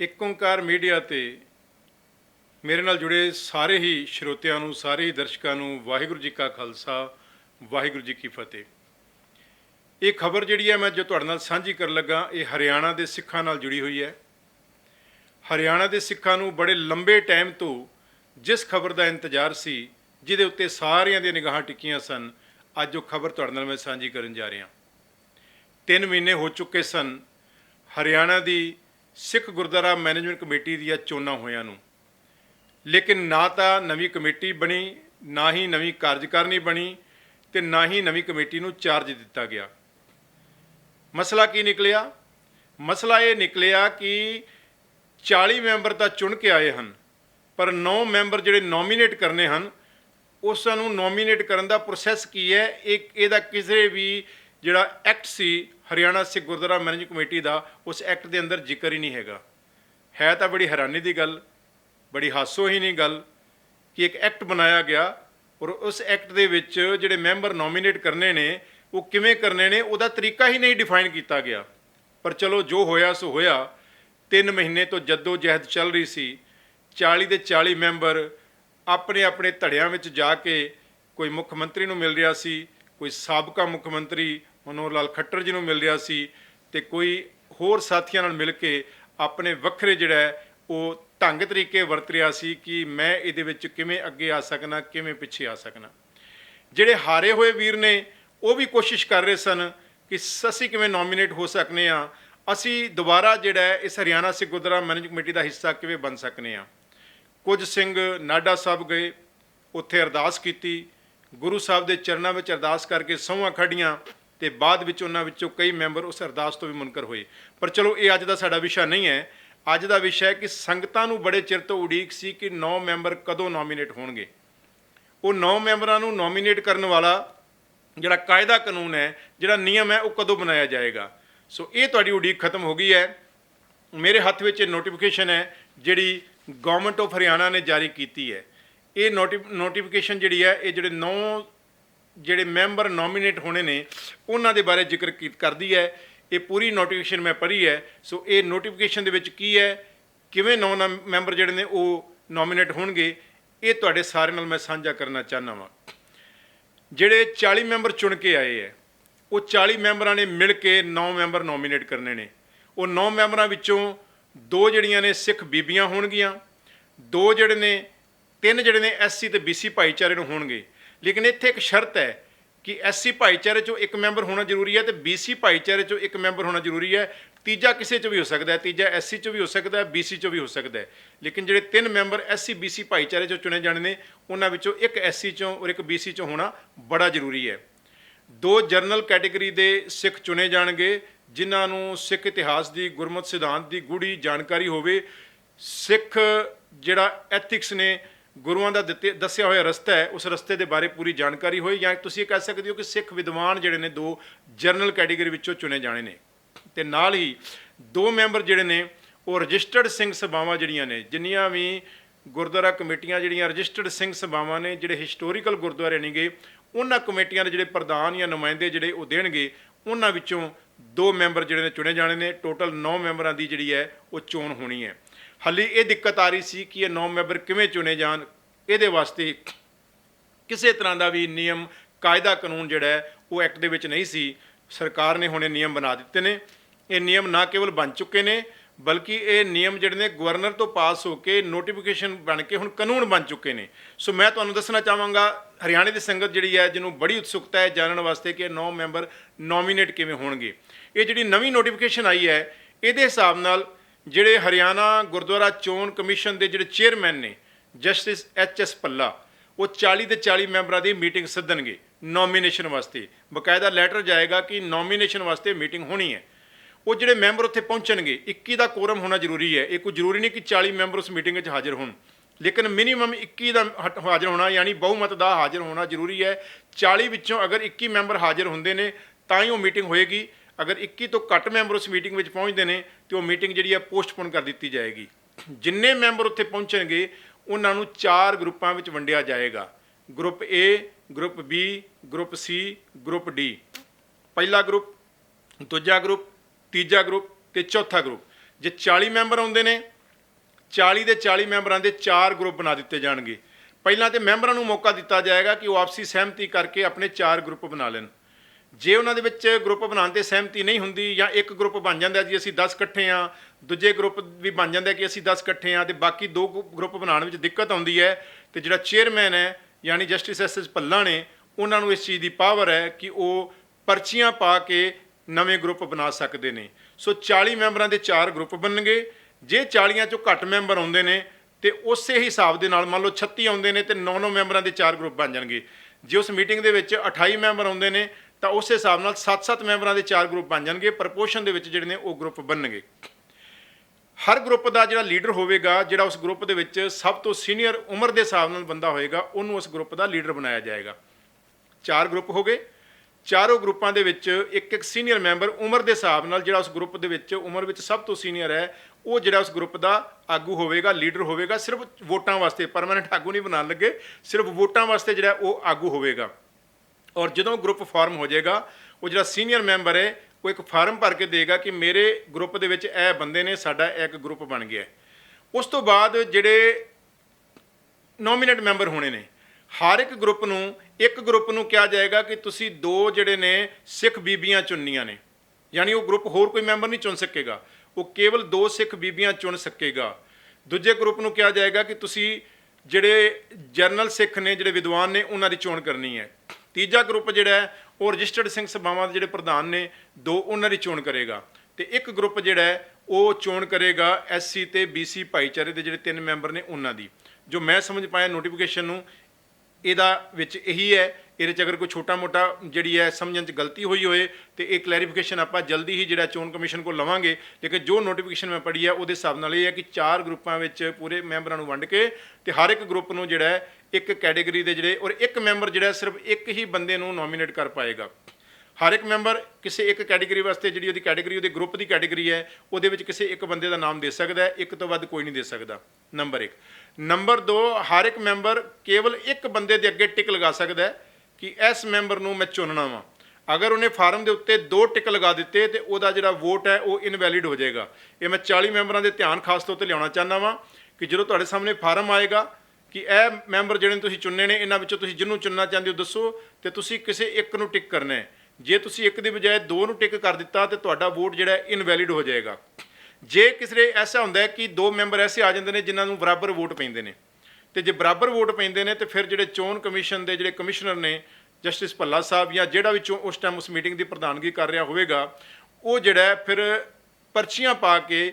ਇੱਕ ਓਂਕਾਰ ਮੀਡੀਆ ਤੇ ਮੇਰੇ ਨਾਲ ਜੁੜੇ ਸਾਰੇ ਹੀ ਸਰੋਤਿਆਂ ਨੂੰ, ਸਾਰੇ ਹੀ ਦਰਸ਼ਕਾਂ ਨੂੰ ਵਾਹਿਗੁਰੂ ਜੀ ਕਾ ਖਾਲਸਾ, ਵਾਹਿਗੁਰੂ ਜੀ ਕੀ ਫਤਿਹ। ਇਹ ਖਬਰ ਜਿਹੜੀ ਹੈ ਮੈਂ ਜੋ ਤੁਹਾਡੇ ਨਾਲ ਸਾਂਝੀ ਕਰਨ ਲੱਗਾ, ਇਹ ਹਰਿਆਣਾ ਦੇ ਸਿੱਖਾਂ ਨਾਲ ਜੁੜੀ ਹੋਈ ਹੈ। ਹਰਿਆਣਾ ਦੇ ਸਿੱਖਾਂ ਨੂੰ ਬੜੇ ਲੰਬੇ ਟਾਈਮ ਤੋਂ ਜਿਸ ਖਬਰ ਦਾ ਇੰਤਜ਼ਾਰ ਸੀ, ਜਿਹਦੇ ਉੱਤੇ ਸਾਰਿਆਂ ਦੀਆਂ ਨਿਗਾਹਾਂ ਟਿਕੀਆਂ ਸਨ, ਅੱਜ ਉਹ ਖਬਰ ਤੁਹਾਡੇ ਨਾਲ ਮੈਂ ਸਾਂਝੀ ਕਰਨ ਜਾ ਰਿਹਾ। ਤਿੰਨ ਮਹੀਨੇ ਹੋ ਚੁੱਕੇ ਸਨ, ਹਰਿਆਣਾ ਦੀ ਸਿੱਖ ਗੁਰਦੁਆਰਾ ਮੈਨੇਜਮੈਂਟ ਕਮੇਟੀ ਦੀਆਂ ਚੋਣਾਂ ਹੋਇਆਂ ਨੂੰ। ਲੇਕਿਨ ਨਾ ਤਾਂ ਨਵੀਂ ਕਮੇਟੀ ਬਣੀ, ਨਾ ਹੀ ਨਵੀਂ ਕਾਰਜਕਾਰਨੀ ਬਣੀ ਤੇ ਨਾ ਹੀ ਨਵੀਂ ਕਮੇਟੀ ਨੂੰ ਚਾਰਜ ਦਿੱਤਾ ਗਿਆ। ਮਸਲਾ ਕੀ ਨਿਕਲਿਆ? ਮਸਲਾ ਇਹ ਨਿਕਲਿਆ ਕਿ 40 ਮੈਂਬਰ ਤਾਂ ਚੁਣ ਕੇ ਆਏ ਹਨ, ਪਰ 9 ਮੈਂਬਰ ਜਿਹੜੇ ਨੋਮੀਨੇਟ ਕਰਨੇ ਹਨ ਉਸ ਨੂੰ ਨੋਮੀਨੇਟ ਕਰਨ ਦਾ ਪ੍ਰੋਸੈਸ ਕੀ ਹੈ? ਇਹ, ਇਹਦਾ ਕਿਸੇ ਵੀ ਜਿਹੜਾ ਐਕਟ ਸੀ ਹਰਿਆਣਾ ਸਿੱਖ ਗੁਰਦੁਆਰਾ ਮੈਨੇਜਮੈਂਟ ਕਮੇਟੀ ਦਾ ਉਸ ਐਕਟ ਦੇ ਅੰਦਰ ਜ਼ਿਕਰ ਹੀ ਨਹੀਂ ਹੈਗਾ। ਹੈ ਤਾਂ ਬੜੀ ਹੈਰਾਨੀ ਦੀ ਗੱਲ, ਬੜੀ ਹਾਸੋਹੀਣੀ ਗੱਲ ਕਿ ਇੱਕ ਐਕਟ ਬਣਾਇਆ ਗਿਆ ਔਰ ਉਸ ਐਕਟ ਦੇ ਵਿੱਚ ਜਿਹੜੇ ਮੈਂਬਰ ਨੋਮੀਨੇਟ ਕਰਨੇ ਨੇ, ਉਹ ਕਿਵੇਂ ਕਰਨੇ ਨੇ, ਉਹਦਾ ਤਰੀਕਾ ਹੀ ਨਹੀਂ ਡਿਫਾਈਨ ਕੀਤਾ ਗਿਆ। ਪਰ ਚਲੋ ਜੋ ਹੋਇਆ ਸੋ ਹੋਇਆ 3 ਮਹੀਨੇ ਤੋਂ ਜੱਦੋ ਜਹਿਦ ਚੱਲ ਰਹੀ ਸੀ 40 ਦੇ 40 ਮੈਂਬਰ ਆਪਣੇ ਆਪਣੇ ਧੜਿਆਂ ਵਿੱਚ ਜਾ ਕੇ ਕੋਈ ਮੁੱਖ ਮੰਤਰੀ ਨੂੰ ਮਿਲ ਰਿਹਾ ਸੀ, ਕੋਈ ਸਾਬਕਾ ਮੁੱਖ ਮੰਤਰੀ ਮਨੋਹਰ ਲਾਲ ਖੱਟਰ ਜੀ ਨੂੰ ਮਿਲ ਰਿਹਾ ਸੀ ਤੇ ਕੋਈ ਹੋਰ ਸਾਥੀਆਂ ਨਾਲ ਮਿਲ ਕੇ ਆਪਣੇ ਵੱਖਰੇ ਜਿਹੜਾ ਉਹ ਢੰਗ ਤਰੀਕੇ ਵਰਤ ਰਿਹਾ ਸੀ ਕਿ ਮੈਂ ਇਹਦੇ ਵਿੱਚ ਕਿਵੇਂ ਅੱਗੇ ਆ ਸਕਣਾ ਕਿਵੇਂ ਪਿੱਛੇ ਆ ਸਕਣਾ ਜਿਹੜੇ ਹਾਰੇ ਹੋਏ ਵੀਰ ਨੇ, ਉਹ ਵੀ ਕੋਸ਼ਿਸ਼ ਕਰ ਰਹੇ ਸਨ ਕਿ ਸ- ਅਸੀਂ ਕਿਵੇਂ ਨੋਮੀਨੇਟ ਹੋ ਸਕਨੇ ਆ, ਅਸੀਂ ਦੁਬਾਰਾ ਜਿਹੜਾ ਇਸ ਹਰਿਆਣਾ ਸਿੱਖ ਗੁਰਦੁਆਰਾ ਮੈਨੇਜਮੈਂਟ ਕਮੇਟੀ ਦਾ ਹਿੱਸਾ ਕਿਵੇਂ ਬਣ ਸਕਨੇ ਆ। ਕੁਝ ਸਿੰਘ ਨਾਡਾ ਸਾਹਿਬ ਗਏ, ਉੱਥੇ ਅਰਦਾਸ ਕੀਤੀ, ਗੁਰੂ ਸਾਹਿਬ ਦੇ ਚਰਨਾਂ ਵਿੱਚ ਅਰਦਾਸ ਕਰਕੇ ਸਹੁੰਆਂ ਖੜੀਆਂ ਤੇ ਬਾਅਦ ਵਿੱਚ ਉਹਨਾਂ ਵਿੱਚੋਂ ਕਈ ਮੈਂਬਰ ਉਸ ਅਰਦਾਸ ਤੋਂ ਵੀ ਮੁਨਕਰ ਹੋਏ। ਪਰ ਚਲੋ, ਇਹ ਅੱਜ ਦਾ ਸਾਡਾ ਵਿਸ਼ਾ ਨਹੀਂ ਹੈ। ਅੱਜ ਦਾ ਵਿਸ਼ਾ ਹੈ ਕਿ ਸੰਗਤਾਂ ਨੂੰ ਬੜੇ ਚਿਰ ਤੋਂ ਉਡੀਕ ਸੀ ਕਿ 9 ਮੈਂਬਰ ਕਦੋਂ ਨੋਮੀਨੇਟ ਹੋਣਗੇ। ਉਹ 9 ਮੈਂਬਰਾਂ ਨੂੰ ਨੋਮੀਨੇਟ ਕਰਨ ਵਾਲਾ ਜਿਹੜਾ ਕਾਇਦਾ ਕਾਨੂੰਨ ਹੈ, ਜਿਹੜਾ ਨਿਯਮ ਹੈ, ਉਹ ਕਦੋਂ ਬਣਾਇਆ ਜਾਏਗਾ? ਸੋ ਇਹ ਤੁਹਾਡੀ ਉਡੀਕ ਖਤਮ ਹੋ ਗਈ ਹੈ। ਮੇਰੇ ਹੱਥ ਵਿੱਚ ਇਹ ਨੋਟੀਫਿਕੇਸ਼ਨ ਹੈ, ਜਿਹੜੀ ਗਵਰਨਮੈਂਟ ਆਫ ਹਰਿਆਣਾ ਨੇ ਜਾਰੀ ਕੀਤੀ ਹੈ। ਇਹ ਨੋਟੀਫਿਕੇਸ਼ਨ ਜਿਹੜੀ ਹੈ, ਇਹ ਜਿਹੜੇ 9 ਜਿਹੜੇ ਮੈਂਬਰ ਨੋਮੀਨੇਟ ਹੋਣੇ ਨੇ, ਉਹਨਾਂ ਦੇ ਬਾਰੇ ਜ਼ਿਕਰ ਕੀ- ਕਰਦੀ ਹੈ। ਇਹ ਪੂਰੀ ਨੋਟੀਫਿਕੇਸ਼ਨ ਮੈਂ ਪੜ੍ਹੀ ਹੈ। ਸੋ ਇਹ ਨੋਟੀਫਿਕੇਸ਼ਨ ਦੇ ਵਿੱਚ ਕੀ ਹੈ? ਕਿਵੇਂ ਨੌ ਮੈਂਬਰ ਜਿਹੜੇ ਨੇ ਉਹ ਨੋਮੀਨੇਟ ਹੋਣਗੇ? ਇਹ ਤੁਹਾਡੇ ਸਾਰਿਆਂ ਨਾਲ ਮੈਂ ਸਾਂਝਾ ਕਰਨਾ ਚਾਹੁੰਦਾ ਵਾਂ। ਜਿਹੜੇ 40 ਮੈਂਬਰ ਚੁਣ ਕੇ ਆਏ ਹੈ, ਉਹ 40 ਮੈਂਬਰਾਂ ਨੇ ਮਿਲ ਕੇ 9 ਮੈਂਬਰ ਨੋਮੀਨੇਟ ਕਰਨੇ ਨੇ। ਉਹ 9 ਮੈਂਬਰਾਂ ਵਿੱਚੋਂ ਦੋ ਜਿਹੜੀਆਂ ਨੇ ਸਿੱਖ ਬੀਬੀਆਂ ਹੋਣਗੀਆਂ, ਦੋ ਜਿਹੜੇ ਨੇ, ਤਿੰਨ ਜਿਹੜੇ ਨੇ ਐਸਸੀ ਤੇ ਬੀਸੀ ਭਾਈਚਾਰੇ ਨੂੰ ਹੋਣਗੇ। ਲੇਕਿਨ ਇੱਥੇ ਇੱਕ ਸ਼ਰਤ ਹੈ ਕਿ ਐਸਸੀ ਭਾਈਚਾਰੇ ਚੋਂ ਇੱਕ ਮੈਂਬਰ ਹੋਣਾ ਜ਼ਰੂਰੀ ਹੈ ਤੇ ਬੀਸੀ ਭਾਈਚਾਰੇ ਚੋਂ ਇੱਕ ਮੈਂਬਰ ਹੋਣਾ ਜ਼ਰੂਰੀ ਹੈ। ਤੀਜਾ ਕਿਸੇ ਚ ਵੀ ਹੋ ਸਕਦਾ ਹੈ, ਤੀਜਾ ਐਸਸੀ ਚ ਵੀ ਹੋ ਸਕਦਾ ਹੈ ਬੀਸੀ ਚ ਵੀ ਹੋ ਸਕਦਾ ਹੈ। ਲੇਕਿਨ ਜਿਹੜੇ ਤਿੰਨ ਮੈਂਬਰ ਐਸਸੀ ਬੀਸੀ ਭਾਈਚਾਰੇ ਚੋਂ ਚੁਣੇ ਜਾਣੇ ਨੇ, ਉਹਨਾਂ ਵਿੱਚੋਂ ਇੱਕ ਐਸਸੀ ਚੋਂ ਔਰ ਇੱਕ ਬੀਸੀ ਚੋਂ ਹੋਣਾ ਬੜਾ ਜ਼ਰੂਰੀ ਹੈ। ਦੋ ਜਰਨਲ ਕੈਟਾਗਰੀ ਦੇ ਸਿੱਖ ਚੁਣੇ ਜਾਣਗੇ, ਜਿਨ੍ਹਾਂ ਨੂੰ ਸਿੱਖ ਇਤਿਹਾਸ ਦੀ, ਗੁਰਮਤ ਸਿਧਾਂਤ ਦੀ ਗੂੜੀ ਜਾਣਕਾਰੀ ਹੋਵੇ। ਸਿੱਖ ਜਿਹੜਾ ਐਥਿਕਸ ਨੇ ਗੁਰੂਆਂ ਦਾ ਦਿੱਤੇ ਦੱਸਿਆ ਹੋਇਆ ਰਸਤਾ ਹੈ, ਉਸ ਰਸਤੇ ਦੇ ਬਾਰੇ ਪੂਰੀ ਜਾਣਕਾਰੀ ਹੋਈ ਜਾਂ ਤੁਸੀਂ ਇਹ ਕਹਿ ਸਕਦੇ ਹੋ ਕਿ ਸਿੱਖ ਵਿਦਵਾਨ ਜਿਹੜੇ ਨੇ ਦੋ ਜਰਨਲ ਕੈਟਾਗਰੀ ਵਿੱਚੋਂ ਚੁਣੇ ਜਾਣੇ ਨੇ। ਤੇ ਨਾਲ ਹੀ ਦੋ ਮੈਂਬਰ ਜਿਹੜੇ ਨੇ, ਉਹ ਰਜਿਸਟਰਡ ਸਿੰਘ ਸਭਾਵਾਂ ਜਿਹੜੀਆਂ ਨੇ, ਜਿੰਨੀਆਂ ਵੀ ਗੁਰਦੁਆਰਾ ਕਮੇਟੀਆਂ ਜਿਹੜੀਆਂ ਰਜਿਸਟਰਡ ਸਿੰਘ ਸਭਾਵਾਂ ਨੇ, ਜਿਹੜੇ ਹਿਸਟੋਰੀਕਲ ਗੁਰਦੁਆਰੇ ਨੇਗੇ ਉਹਨਾਂ ਕਮੇਟੀਆਂ ਦੇ ਜਿਹੜੇ ਪ੍ਰਧਾਨ ਜਾਂ ਨੁਮਾਇੰਦੇ ਜਿਹੜੇ ਉਹ ਦੇਣਗੇ, ਉਹਨਾਂ ਵਿੱਚੋਂ ਦੋ ਮੈਂਬਰ ਜਿਹੜੇ ਨੇ ਚੁਣੇ ਜਾਣੇ ਨੇ, ਟੋਟਲ 9 ਮੈਂਬਰਾਂ ਦੀ ਜਿਹੜੀ ਹੈ, ਉਹ ਚੋਣ ਹੋਣੀ ਹੈ। ਹਾਲੀ ਇਹ ਦਿੱਕਤ ਆ ਰਹੀ ਸੀ ਕਿ ਇਹ 9 ਮੈਂਬਰ ਕਿਵੇਂ ਚੁਣੇ ਜਾਣ, ਇਹਦੇ ਵਾਸਤੇ ਕਿਸੇ ਤਰ੍ਹਾਂ ਦਾ ਵੀ ਨਿਯਮ, ਕਾਇਦਾ ਕਾਨੂੰਨ ਜਿਹੜਾ ਉਹ ਐਕਟ ਦੇ ਵਿੱਚ ਨਹੀਂ ਸੀ। ਸਰਕਾਰ ਨੇ ਹੁਣ ਇਹ ਨਿਯਮ ਬਣਾ ਦਿੱਤੇ ਨੇ। ਇਹ ਨਿਯਮ ਨਾ ਕੇਵਲ ਬਣ ਚੁੱਕੇ ਨੇ, ਬਲਕਿ ਇਹ ਨਿਯਮ ਜਿਹੜੇ ਨੇ, ਗਵਰਨਰ ਤੋਂ ਪਾਸ ਹੋ ਕੇ ਨੋਟੀਫਿਕੇਸ਼ਨ ਬਣ ਕੇ ਹੁਣ ਕਾਨੂੰਨ ਬਣ ਚੁੱਕੇ ਨੇ। ਸੋ ਮੈਂ ਤੁਹਾਨੂੰ ਦੱਸਣਾ ਚਾਹਾਂਗਾ, ਹਰਿਆਣੇ ਦੀ ਸੰਗਤ ਜਿਹੜੀ ਹੈ, ਜਿਹਨੂੰ ਬੜੀ ਉਤਸੁਕਤਾ ਹੈ ਜਾਣਨ ਵਾਸਤੇ ਕਿ ਇਹ 9 ਮੈਂਬਰ ਨੋਮੀਨੇਟ ਕਿਵੇਂ ਹੋਣਗੇ। ਇਹ ਜਿਹੜੀ ਨਵੀਂ ਨੋਟੀਫਿਕੇਸ਼ਨ ਆਈ ਹੈ, ਇਹਦੇ ਹਿਸਾਬ ਨਾਲ ਜਿਹੜੇ ਹਰਿਆਣਾ ਗੁਰਦੁਆਰਾ ਚੋਣ ਕਮਿਸ਼ਨ ਦੇ ਜਿਹੜੇ ਚੇਅਰਮੈਨ ਨੇ, ਜਸਟਿਸ ਐਚ ਐਸ ਪੱਲਾ ਉਹ 40 ਦੇ 40 ਮੈਂਬਰਾਂ ਦੀ ਮੀਟਿੰਗ ਸੱਦਣਗੇ ਨੋਮੀਨੇਸ਼ਨ ਵਾਸਤੇ। ਬਕਾਇਦਾ ਲੈਟਰ ਜਾਏਗਾ ਕਿ ਨੋਮੀਨੇਸ਼ਨ ਵਾਸਤੇ ਮੀਟਿੰਗ ਹੋਣੀ ਹੈ। ਉਹ ਜਿਹੜੇ ਮੈਂਬਰ ਉੱਥੇ ਪਹੁੰਚਣਗੇ 21 ਦਾ ਕੋਰਮ ਹੋਣਾ ਜ਼ਰੂਰੀ ਹੈ। ਇਹ ਕੋਈ ਜ਼ਰੂਰੀ ਨਹੀਂ ਕਿ 40 ਮੈਂਬਰ ਉਸ ਮੀਟਿੰਗ ਵਿੱਚ ਹਾਜ਼ਰ ਹੋਣ। ਲੇਕਿਨ ਮਿਨੀਮਮ 21 ਦਾ ਹਾਜ਼ਰ ਹੋਣਾ, ਯਾਨੀ ਬਹੁਮਤ ਦਾ ਹਾਜ਼ਰ ਹੋਣਾ ਜ਼ਰੂਰੀ ਹੈ। 40 ਵਿੱਚੋਂ ਅਗਰ 21 ਮੈਂਬਰ ਹਾਜ਼ਰ ਹੁੰਦੇ ਨੇ, ਤਾਂ ਹੀ ਉਹ ਮੀਟਿੰਗ ਹੋਏਗੀ। ਅਗਰ 21 ਤੋਂ ਘੱਟ ਮੈਂਬਰ ਉਸ ਮੀਟਿੰਗ ਵਿੱਚ ਪਹੁੰਚਦੇ ਨੇ, ਤੇ ਉਹ ਮੀਟਿੰਗ ਜਿਹੜੀ ਹੈ ਪੋਸਟਪੋਨ ਕਰ ਦਿੱਤੀ ਜਾਏਗੀ। ਜਿੰਨੇ ਮੈਂਬਰ ਉੱਥੇ ਪਹੁੰਚਣਗੇ, ਉਹਨਾਂ ਨੂੰ ਚਾਰ ਗਰੁੱਪਾਂ ਵਿੱਚ ਵੰਡਿਆ ਜਾਏਗਾ। Group A, group B, group C, group D ਪਹਿਲਾ ਗਰੁੱਪ, ਦੂਜਾ ਗਰੁੱਪ, ਤੀਜਾ ਗਰੁੱਪ ਤੇ ਚੌਥਾ ਗਰੁੱਪ। ਜੇ 40 ਮੈਂਬਰ ਆਉਂਦੇ ਨੇ 40 ਦੇ 40 ਮੈਂਬਰਾਂ ਦੇ ਚਾਰ ਗਰੁੱਪ ਬਣਾ ਦਿੱਤੇ ਜਾਣਗੇ। ਪਹਿਲਾਂ ਤੇ ਮੈਂਬਰਾਂ ਨੂੰ ਮੌਕਾ ਦਿੱਤਾ ਜਾਏਗਾ ਕਿ ਉਹ ਆਪਸੀ ਸਹਿਮਤੀ ਕਰਕੇ ਆਪਣੇ ਚਾਰ ਗਰੁੱਪ ਬਣਾ ਲੈਣ। ਜੇ ਉਹਨਾਂ ਦੇ ਵਿੱਚ ਗਰੁੱਪ ਬਣਾਉਣ ਤੇ ਸਹਿਮਤੀ ਨਹੀਂ ਹੁੰਦੀ ਜਾਂ ਇੱਕ ਗਰੁੱਪ ਬਣ ਜਾਂਦਾ ਜੀ ਅਸੀਂ 10 ਇਕੱਠੇ ਆ ਦੂਜੇ ਗਰੁੱਪ ਵੀ ਬਣ ਜਾਂਦਾ ਕਿ ਅਸੀਂ 10 ਇਕੱਠੇ ਆ ਤੇ ਬਾਕੀ ਦੋ ਗੁ- ਗਰੁੱਪ ਬਣਾਉਣ ਵਿੱਚ ਦਿੱਕਤ ਆਉਂਦੀ ਹੈ ਤੇ ਜਿਹੜਾ ਚੇਅਰਮੈਨ ਹੈ, ਯਾਨੀ ਜਸਟਿਸ ਐਸ ਐਸ ਭੱਲਾ ਨੇ, ਉਹਨਾਂ ਨੂੰ ਇਸ ਚੀਜ਼ ਦੀ ਪਾਵਰ ਹੈ ਕਿ ਉਹ ਪਰਚੀਆਂ ਪਾ ਕੇ ਨਵੇਂ ਗਰੁੱਪ ਬਣਾ ਸਕਦੇ ਨੇ। ਸੋ 40 ਮੈਂਬਰਾਂ ਦੇ ਚਾਰ ਗਰੁੱਪ ਬਣਨਗੇ। ਜੇ 40 ਚੋਂ ਘੱਟ ਮੈਂਬਰ ਆਉਂਦੇ ਨੇ, ਤੇ ਉਸੇ ਹਿਸਾਬ ਦੇ ਨਾਲ ਮੰਨ ਲਓ 36 ਆਉਂਦੇ ਨੇ ਤੇ 9-9 ਮੈਂਬਰਾਂ ਦੇ ਚਾਰ ਗਰੁੱਪ ਬਣ ਜਾਣਗੇ। ਜੇ ਉਸ ਮੀਟਿੰਗ ਦੇ ਵਿੱਚ 28 ਮੈਂਬਰ ਆਉਂਦੇ ਨੇ ਤਾਂ ਉਸ ਹਿਸਾਬ ਨਾਲ 7-7 ਮੈਂਬਰਾਂ ਦੇ ਚਾਰ ਗਰੁੱਪ ਬਣ ਜਾਣਗੇ, ਪ੍ਰਪੋਰਸ਼ਨ ਦੇ ਵਿੱਚ ਜਿਹੜੇ ਨੇ ਉਹ ਗਰੁੱਪ ਬਣਨਗੇ। ਹਰ ਗਰੁੱਪ ਦਾ ਜਿਹੜਾ ਲੀਡਰ ਹੋਵੇਗਾ, ਜਿਹੜਾ ਉਸ ਗਰੁੱਪ ਦੇ ਵਿੱਚ ਸਭ ਤੋਂ ਸੀਨੀਅਰ ਉਮਰ ਦੇ ਹਿਸਾਬ ਨਾਲ ਬੰਦਾ ਹੋਏਗਾ, ਉਹਨੂੰ ਉਸ ਗਰੁੱਪ ਦਾ ਲੀਡਰ ਬਣਾਇਆ ਜਾਏਗਾ। ਚਾਰ ਗਰੁੱਪ ਹੋ ਗਏ। ਚਾਰੋਂ ਗਰੁੱਪਾਂ ਦੇ ਵਿੱਚ ਇੱਕ ਇੱਕ ਸੀਨੀਅਰ ਮੈਂਬਰ ਉਮਰ ਦੇ ਹਿਸਾਬ ਨਾਲ ਜਿਹੜਾ ਉਸ ਗਰੁੱਪ ਦੇ ਵਿੱਚ ਉਮਰ ਵਿੱਚ ਸਭ ਤੋਂ ਸੀਨੀਅਰ ਹੈ, ਉਹ ਜਿਹੜਾ ਉਸ ਗਰੁੱਪ ਦਾ ਆਗੂ ਹੋਵੇਗਾ, ਲੀਡਰ ਹੋਵੇਗਾ, ਸਿਰਫ ਵੋਟਾਂ ਵਾਸਤੇ, ਪਰਮਾਨੈਂਟ ਆਗੂ ਨਹੀਂ ਬਣਾਉਣ ਲੱਗੇ, ਸਿਰਫ ਵੋਟਾਂ ਵਾਸਤੇ ਜਿਹੜਾ ਉਹ ਆਗੂ ਹੋਵੇਗਾ। ਔਰ ਜਦੋਂ ਗਰੁੱਪ ਫਾਰਮ ਹੋ ਜਾਏਗਾ, ਉਹ ਜਿਹੜਾ ਸੀਨੀਅਰ ਮੈਂਬਰ ਹੈ, ਉਹ ਇੱਕ ਫਾਰਮ ਭਰ ਕੇ ਦੇਗਾ ਕਿ ਮੇਰੇ ਗਰੁੱਪ ਦੇ ਵਿੱਚ ਇਹ ਬੰਦੇ ਨੇ, ਸਾਡਾ ਇੱਕ ਗਰੁੱਪ ਬਣ ਗਿਆ ਉਸ ਤੋਂ ਬਾਅਦ ਜਿਹੜੇ ਨੋਮੀਨੇਟ ਮੈਂਬਰ ਹੋਣੇ ਨੇ, ਹਰ ਇੱਕ ਗਰੁੱਪ ਨੂੰ, ਇੱਕ ਗਰੁੱਪ ਨੂੰ ਕਿਹਾ ਜਾਏਗਾ ਕਿ ਤੁਸੀਂ ਦੋ ਜਿਹੜੇ ਨੇ, ਸਿੱਖ ਬੀਬੀਆਂ ਚੁਣਨੀਆਂ ਨੇ। ਯਾਨੀ ਉਹ ਗਰੁੱਪ ਹੋਰ ਕੋਈ ਮੈਂਬਰ ਨਹੀਂ ਚੁਣ ਸਕੇਗਾ। ਉਹ ਕੇਵਲ ਦੋ ਸਿੱਖ ਬੀਬੀਆਂ ਚੁਣ ਸਕੇਗਾ। ਦੂਜੇ ਗਰੁੱਪ ਨੂੰ ਕਿਹਾ ਜਾਏਗਾ ਕਿ ਤੁਸੀਂ ਜਿਹੜੇ ਜਰਨਲ ਸਿੱਖ ਨੇ, ਜਿਹੜੇ ਵਿਦਵਾਨ ਨੇ, ਉਹਨਾਂ ਦੀ ਚੋਣ ਕਰਨੀ ਹੈ। ਤੀਜਾ ਗਰੁੱਪ ਜਿਹੜਾ ਹੈ, ਉਹ ਰਜਿਸਟਰਡ ਸਿੰਘ ਸਭਾਵਾਂ ਦੇ ਜਿਹੜੇ ਪ੍ਰਧਾਨ ਨੇ, ਦੋ ਉਹਨਾਂ ਦੀ ਚੋਣ ਕਰੇਗਾ। ਤੇ ਇੱਕ ਗਰੁੱਪ ਜਿਹੜਾ ਹੈ, ਉਹ ਚੋਣ ਕਰੇਗਾ ਐਸਸੀ ਤੇ ਬੀਸੀ ਭਾਈਚਾਰੇ ਦੇ ਜਿਹੜੇ ਤਿੰਨ ਮੈਂਬਰ ਨੇ ਉਹਨਾਂ ਦੀ। ਜੋ ਮੈਂ ਸਮਝ ਪਾਇਆ ਨੋਟੀਫਿਕੇਸ਼ਨ ਨੂੰ, ਇਹਦਾ ਵਿੱਚ ਇਹੀ ਹੈ, ਇਹਦੇ ਚ ਅਗਰ ਕੋਈ ਛੋਟਾ ਮੋਟਾ ਜਿਹੜੀ ਹੈ, ਸਮਝਣ ਚ ਗਲਤੀ ਹੋਈ ਹੋਏ, ਤੇ ਇਹ ਕਲੈਰੀਫਿਕੇਸ਼ਨ ਆਪਾਂ ਜਲਦੀ ਹੀ ਜਿਹੜਾ ਚੋਣ ਕਮਿਸ਼ਨ ਕੋਲ ਲਵਾਂਗੇ। ਲੇਕਿਨ ਜੋ ਨੋਟੀਫਿਕੇਸ਼ਨ ਮੈਂ ਪੜ੍ਹੀ ਹੈ, ਉਹਦੇ ਹਿਸਾਬ ਨਾਲ ਇਹ ਹੈ ਕਿ ਚਾਰ ਗਰੁੱਪਾਂ ਵਿੱਚ ਪੂਰੇ ਮੈਂਬਰਾਂ ਨੂੰ ਵੰਡ ਕੇ, ਤੇ ਹਰ ਇੱਕ ਗਰੁੱਪ ਨੂੰ ਜਿਹੜਾ ਇੱਕ ਕੈਟਾਗਰੀ ਦੇ ਜਿਹੜੇ ਔਰ ਇੱਕ ਮੈਂਬਰ ਜਿਹੜਾ ਸਿਰਫ ਇੱਕ ਹੀ ਬੰਦੇ ਨੂੰ ਨੋਮੀਨੇਟ ਕਰ ਪਾਏਗਾ। ਹਰ ਇੱਕ ਮੈਂਬਰ ਕਿਸੇ ਇੱਕ ਕੈਟਾਗਰੀ ਵਾਸਤੇ ਜਿਹੜੀ ਉਹਦੀ ਕੈਟਾਗਰੀ, ਉਹਦੇ ਗਰੁੱਪ ਦੀ ਕੈਟਾਗਰੀ ਹੈ, ਉਹਦੇ ਵਿੱਚ ਕਿਸੇ ਇੱਕ ਬੰਦੇ ਦਾ ਨਾਮ ਦੇ ਸਕਦਾ ਹੈ, ਇੱਕ ਤੋਂ ਵੱਧ ਕੋਈ ਨਹੀਂ ਦੇ ਸਕਦਾ। ਨੰਬਰ 1 ਨੰਬਰ 2 ਹਰ ਇੱਕ ਮੈਂਬਰ ਕੇਵਲ ਇੱਕ ਬੰਦੇ ਦੇ ਅੱਗੇ ਟਿਕ ਲਗਾ ਸਕਦਾ ਹੈ ਕਿ ਇਸ ਮੈਂਬਰ ਨੂੰ ਮੈਂ ਚੁਣਨਾ ਵਾਂ। ਅਗਰ ਉਹਨੇ ਫਾਰਮ ਦੇ ਉੱਤੇ ਦੋ ਟਿਕ ਲਗਾ ਦਿੱਤੇ ਤੇ ਉਹਦਾ ਜਿਹੜਾ ਵੋਟ ਹੈ ਉਹ ਇਨਵੈਲਿਡ ਹੋ ਜਾਏਗਾ। ਇਹ ਮੈਂ 40 ਮੈਂਬਰਾਂ ਦੇ ਧਿਆਨ ਖਾਸ ਤੌਰ ਤੇ ਲਿਆਉਣਾ ਚਾਹੁੰਦਾ ਵਾਂ ਕਿ ਜਦੋਂ ਤੁਹਾਡੇ ਸਾਹਮਣੇ ਫਾਰਮ ਆਏਗਾ ਕਿ ਇਹ ਮੈਂਬਰ ਜਿਹੜੇ ਤੁਸੀਂ ਚੁਣਨੇ ਨੇ, ਇਹਨਾਂ ਵਿੱਚੋਂ ਤੁਸੀਂ ਜਿਹਨੂੰ ਚੁਣਨਾ ਚਾਹੁੰਦੇ ਹੋ ਦੱਸੋ ਤੇ ਤੁਸੀਂ ਕਿਸੇ ਇੱਕ ਨੂੰ ਟਿਕ ਕਰਨਾ ਹੈ। ਜੇ ਤੁਸੀਂ ਇੱਕ ਦੀ ਬਜਾਏ ਦੋ ਨੂੰ ਟਿਕ ਕਰ ਦਿੱਤਾ ਤੇ ਤੁਹਾਡਾ ਵੋਟ ਜਿਹੜਾ ਇਨਵੈਲਿਡ ਹੋ ਜਾਏਗਾ। ਜੇ ਕਿਸੇ ਐਸਾ ਹੁੰਦਾ ਹੈ ਕਿ ਦੋ ਮੈਂਬਰ ਐਸੇ ਆ ਜਾਂਦੇ ਨੇ ਜਿਨ੍ਹਾਂ ਨੂੰ ਬਰਾਬਰ ਵੋਟ ਪੈਂਦੇ ਨੇ। ਤੇ ਜੇ ਬਰਾਬਰ ਵੋਟ ਪੈਂਦੇ ਨੇ ਤੇ ਫਿਰ ਜਿਹੜੇ ਚੋਣ ਕਮਿਸ਼ਨ ਦੇ ਜਿਹੜੇ ਕਮਿਸ਼ਨਰ ਨੇ, ਜਸਟਿਸ ਭੱਲਾ ਸਾਹਿਬ ਜਾਂ ਜਿਹੜਾ ਵੀ ਚੋ- ਉਸ ਟਾਈਮ ਉਸ ਮੀਟਿੰਗ ਦੀ ਪ੍ਰਧਾਨਗੀ ਕਰ ਰਿਹਾ ਹੋਵੇਗਾ, ਉਹ ਜਿਹੜਾ ਫਿਰ ਪਰਚੀਆਂ ਪਾ ਕੇ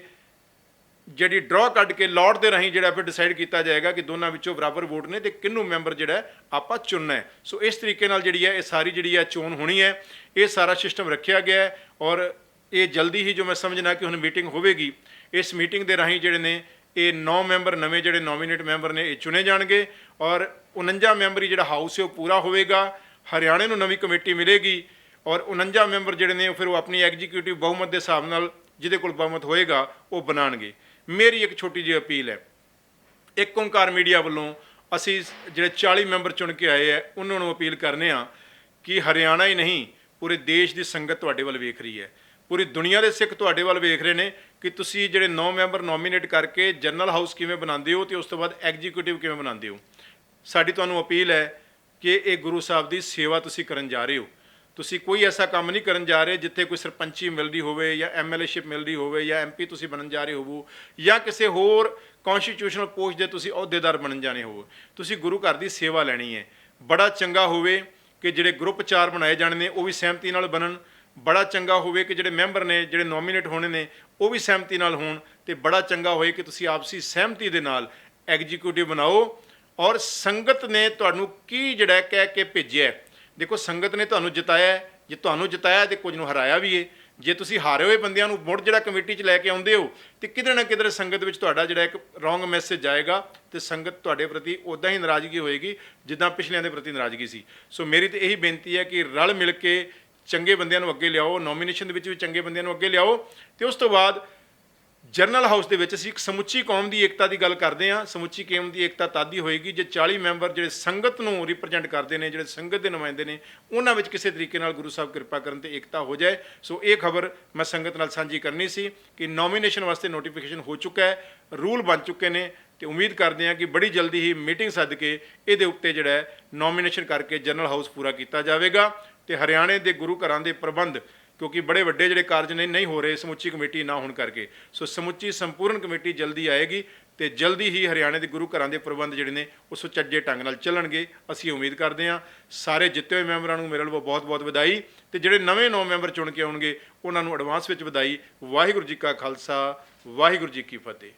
ਜਿਹੜੀ ਡਰਾ ਕੱਢ ਕੇ ਲੋਟ ਦੇ ਰਾਹੀਂ ਜਿਹੜਾ ਫਿਰ ਡਿਸਾਈਡ ਕੀਤਾ ਜਾਏਗਾ ਕਿ ਦੋਨਾਂ ਵਿੱਚੋਂ ਬਰਾਬਰ ਵੋਟ ਨੇ ਤੇ ਕਿਹਨੂੰ ਮੈਂਬਰ ਜਿਹੜਾ ਆਪਾਂ ਚੁਣਨਾ ਹੈ। ਸੋ ਇਸ ਤਰੀਕੇ ਨਾਲ ਜਿਹੜੀ ਹੈ, ਇਹ ਸਾਰੀ ਜਿਹੜੀ ਹੈ ਚੋਣ ਹੋਣੀ ਹੈ। ਇਹ ਸਾਰਾ ਸਿਸਟਮ ਰੱਖਿਆ ਗਿਆ ਹੈ ਔਰ ਇਹ ਜਲਦੀ ਹੀ ਜੋ ਮੈਂ ਸਮਝਣਾ ਕਿ ਹੁਣ ਮੀਟਿੰਗ ਹੋਵੇਗੀ, ਇਸ ਮੀਟਿੰਗ ਦੇ ਰਾਹੀਂ ਜਿਹੜੇ ਨੇ, ਇਹ 9 ਮੈਂਬਰ ਨਵੇਂ ਜਿਹੜੇ ਨੋਮੀਨੇਟ ਮੈਂਬਰ ਨੇ, ਇਹ ਚੁਣੇ ਜਾਣਗੇ ਔਰ 49 ਮੈਂਬਰੀ ਜਿਹੜਾ ਹਾਊਸ ਹੈ ਉਹ ਪੂਰਾ ਹੋਵੇਗਾ। ਹਰਿਆਣੇ ਨੂੰ ਨਵੀਂ ਕਮੇਟੀ ਮਿਲੇਗੀ ਔਰ 49 ਮੈਂਬਰ ਜਿਹੜੇ ਨੇ, ਉਹ ਫਿਰ ਉਹ ਆਪਣੀ ਐਗਜ਼ੀਕਿਊਟਿਵ ਬਹੁਮਤ ਦੇ ਹਿਸਾਬ ਨਾਲ ਜਿਹਦੇ ਕੋਲ ਬਹੁਮਤ ਹੋਏਗਾ, ਉਹ ਬਣਾਣਗੇ ਮੇਰੀ ਇੱਕ ਛੋਟੀ ਜਿਹੀ ਅਪੀਲ ਹੈ। ਇੱਕ ਓਂਕਾਰ ਮੀਡੀਆ ਵੱਲੋਂ ਅਸੀਂ ਜਿਹੜੇ 40 ਮੈਂਬਰ ਚੁਣ ਕੇ ਆਏ ਆ ਉਹਨਾਂ ਨੂੰ ਅਪੀਲ ਕਰਨੇ ਆ ਕਿ ਹਰਿਆਣਾ ਹੀ ਨਹੀਂ, ਪੂਰੇ ਦੇਸ਼ ਦੀ ਸੰਗਤ ਤੁਹਾਡੇ ਵੱਲ ਵੇਖ ਰਹੀ ਹੈ। ਪੂਰੀ ਦੁਨੀਆ ਦੇ ਸਿੱਖ ਤੁਹਾਡੇ ਵੱਲ ਵੇਖ ਰਹੇ ਨੇ ਕਿ ਤੁਸੀਂ ਜਿਹੜੇ 9 ਮੈਂਬਰ ਨੋਮੀਨੇਟ ਕਰਕੇ ਜਨਰਲ ਹਾਊਸ ਕਿਵੇਂ ਬਣਾਉਂਦੇ ਹੋ ਤੇ ਉਸ ਤੋਂ ਬਾਅਦ ਐਗਜ਼ੀਕਿਊਟਿਵ ਕਿਵੇਂ ਬਣਾਉਂਦੇ ਹੋ। ਸਾਡੀ ਤੁਹਾਨੂੰ ਅਪੀਲ ਹੈ ਕਿ ਇਹ ਗੁਰੂ ਸਾਹਿਬ ਦੀ ਸੇਵਾ ਤੁਸੀਂ ਕਰਨ ਜਾ ਰਹੇ ਹੋ। ਤੁਸੀਂ ਕੋਈ ਐਸਾ ਕੰਮ ਨਹੀਂ ਕਰਨ ਜਾ ਰਹੇ ਜਿੱਥੇ ਕੋਈ ਸਰਪੰਚੀ ਮਿਲਦੀ ਹੋਵੇ ਜਾਂ ਐਮਐਲਏਸ਼ਿਪ ਮਿਲਦੀ ਹੋਵੇ ਜਾਂ ਐਮਪੀ ਤੁਸੀਂ ਬਣਨ ਜਾ ਰਹੇ ਹੋਵੋ ਜਾਂ ਕਿਸੇ ਹੋਰ ਕਨਸਟੀਟਿਊਸ਼ਨਲ ਪੋਸਟ ਦੇ ਤੁਸੀਂ ਅਹੁਦੇਦਾਰ ਬਣਨ ਜਾਣੇ ਹੋਵੋ। ਤੁਸੀਂ ਗੁਰੂ ਘਰ ਦੀ ਸੇਵਾ ਲੈਣੀ ਹੈ। ਬੜਾ ਚੰਗਾ ਹੋਵੇ ਕਿ ਜਿਹੜੇ ਗਰੁੱਪ ਚਾਰ ਬਣਾਏ ਜਾਣੇ ਨੇ, ਉਹ ਵੀ ਸਹਿਮਤੀ ਨਾਲ ਬਣਨ। ਬੜਾ ਚੰਗਾ ਹੋਵੇ ਕਿ ਜਿਹੜੇ ਮੈਂਬਰ ਨੇ, ਜਿਹੜੇ ਨੋਮੀਨੇਟ ਹੋਣੇ ਨੇ, ਉਹ ਵੀ ਸਹਿਮਤੀ ਨਾਲ ਹੋਣ ਤੇ ਬੜਾ ਚੰਗਾ ਹੋਏ ਕਿ ਤੁਸੀਂ ਆਪਸੀ ਸਹਿਮਤੀ ਦੇ ਨਾਲ ਐਗਜ਼ੀਕਿਊਟਿਵ ਬਣਾਓ। ਔਰ ਸੰਗਤ ਨੇ ਤੁਹਾਨੂੰ ਕੀ ਜਿਹੜਾ ਕਹਿ ਕੇ ਭੇਜਿਆ ਦੇਖੋ, ਸੰਗਤ ਨੇ ਤੁਹਾਨੂੰ ਜਿਤਾਇਆ ਜੇ ਤੁਹਾਨੂੰ ਜਿਤਾਇਆ ਤੇ ਕੁਝ ਨੂੰ ਹਰਾਇਆ ਵੀ ਏ। ਜੇ ਤੁਸੀਂ ਹਾਰੇ ਹੋਏ ਬੰਦਿਆਂ ਨੂੰ ਮੁੜ ਜਿਹੜਾ ਕਮੇਟੀ 'ਚ ਲੈ ਕੇ ਆਉਂਦੇ ਹੋ, ਤੇ ਕਿਧਰ ਨਾ ਕਿਧਰ ਸੰਗਤ ਵਿੱਚ ਤੁਹਾਡਾ ਜਿਹੜਾ ਇੱਕ ਰੋਂਗ ਮੈਸੇਜ ਜਾਏਗਾ ਤੇ ਸੰਗਤ ਤੁਹਾਡੇ ਪ੍ਰਤੀ ਉਦਾਂ ਹੀ ਨਾਰਾਜ਼ਗੀ ਹੋਏਗੀ, ਜਿੱਦਾਂ ਪਿਛਲਿਆਂ ਦੇ ਪ੍ਰਤੀ ਨਾਰਾਜ਼ਗੀ ਸੀ। ਸੋ ਮੇਰੀ ਤੇ ਇਹੀ ਬੇਨਤੀ ਹੈ ਕਿ ਰਲ ਮਿਲ ਕੇ ਚੰਗੇ ਬੰਦਿਆਂ ਨੂੰ ਅੱਗੇ ਲਿਆਓ ਨੋਮੀਨੇਸ਼ਨ ਦੇ ਵਿੱਚ ਵੀ ਚੰਗੇ ਬੰਦਿਆਂ ਨੂੰ ਅੱਗੇ ਲਿਆਓ, ਤੇ ਉਸ ਤੋਂ ਬਾਅਦ ਜਰਨਲ ਹਾਊਸ ਦੇ ਵਿੱਚ ਅਸੀਂ ਇੱਕ ਸਮੁੱਚੀ ਕੌਮ ਦੀ ਏਕਤਾ ਦੀ ਗੱਲ ਕਰਦੇ ਹਾਂ। ਸਮੁੱਚੀ ਕੌਮ ਦੀ ਏਕਤਾ ਤਦ ਹੀ ਹੋਏਗੀ ਜੇ 40 ਮੈਂਬਰ ਜਿਹੜੇ ਸੰਗਤ ਨੂੰ ਰਿਪਰੈਜ਼ੈਂਟ ਕਰਦੇ ਨੇ, ਜਿਹੜੇ ਸੰਗਤ ਦੇ ਨੁਮਾਇੰਦੇ ਨੇ, ਉਹਨਾਂ ਵਿੱਚ ਕਿਸੇ ਤਰੀਕੇ ਨਾਲ ਗੁਰੂ ਸਾਹਿਬ ਕਿਰਪਾ ਕਰਨ ਤੇ ਏਕਤਾ ਹੋ ਜਾਏ। ਸੋ ਇਹ ਖਬਰ ਮੈਂ ਸੰਗਤ ਨਾਲ ਸਾਂਝੀ ਕਰਨੀ ਸੀ ਕਿ ਨੋਮੀਨੇਸ਼ਨ ਵਾਸਤੇ ਨੋਟੀਫਿਕੇਸ਼ਨ ਹੋ ਚੁੱਕਾ ਹੈ ਰੂਲ ਬਣ ਚੁੱਕੇ ਨੇ ਤੇ ਉਮੀਦ ਕਰਦੇ ਹਾਂ ਕਿ ਬੜੀ ਜਲਦੀ ਹੀ ਮੀਟਿੰਗ ਸੱਦ ਕੇ ਇਹਦੇ ਉੱਤੇ ਜਿਹੜਾ ਨੋਮੀਨੇਸ਼ਨ ਕਰਕੇ ਜਨਰਲ ਹਾਊਸ ਪੂਰਾ ਕੀਤਾ ਜਾਵੇਗਾ। ਤੇ ਹਰਿਆਣੇ ਦੇ ਗੁਰੂ ਘਰਾਂ ਦੇ ਪ੍ਰਬੰਧ ਕਿਉਂਕਿ ਬੜੇ ਵੱਡੇ ਜਿਹੜੇ ਕਾਰਜ ਨੇ, ਨਹੀਂ ਹੋ ਰਹੇ, ਸਮੁੱਚੀ ਕਮੇਟੀ ਨਾ ਹੋਣ ਕਰਕੇ। ਸੋ ਸਮੁੱਚੀ ਸੰਪੂਰਨ ਕਮੇਟੀ ਜਲਦੀ ਆਏਗੀ ਤੇ ਜਲਦੀ ਹੀ ਹਰਿਆਣੇ ਦੇ ਗੁਰੂ ਘਰਾਂ ਦੇ ਪ੍ਰਬੰਧ ਜਿਹੜੇ ਨੇ, ਉਹ ਸੁਚੱਜੇ ਢੰਗ ਨਾਲ ਚੱਲਣਗੇ। ਅਸੀਂ ਉਮੀਦ ਕਰਦੇ ਹਾਂ ਸਾਰੇ ਜਿੱਤੇ ਹੋਏ ਮੈਂਬਰਾਂ ਨੂੰ ਮੇਰੇ ਵੱਲੋਂ ਬਹੁਤ-ਬਹੁਤ ਵਧਾਈ ਤੇ ਜਿਹੜੇ ਨਵੇਂ ਨੌ ਮੈਂਬਰ ਚੁਣ ਕੇ ਆਉਣਗੇ, ਉਹਨਾਂ ਨੂੰ ਐਡਵਾਂਸ ਵਿੱਚ ਵਧਾਈ। ਵਾਹਿਗੁਰੂ ਜੀ ਕਾ ਖਾਲਸਾ, ਵਾਹਿਗੁਰੂ ਜੀ ਕੀ ਫਤਿਹ।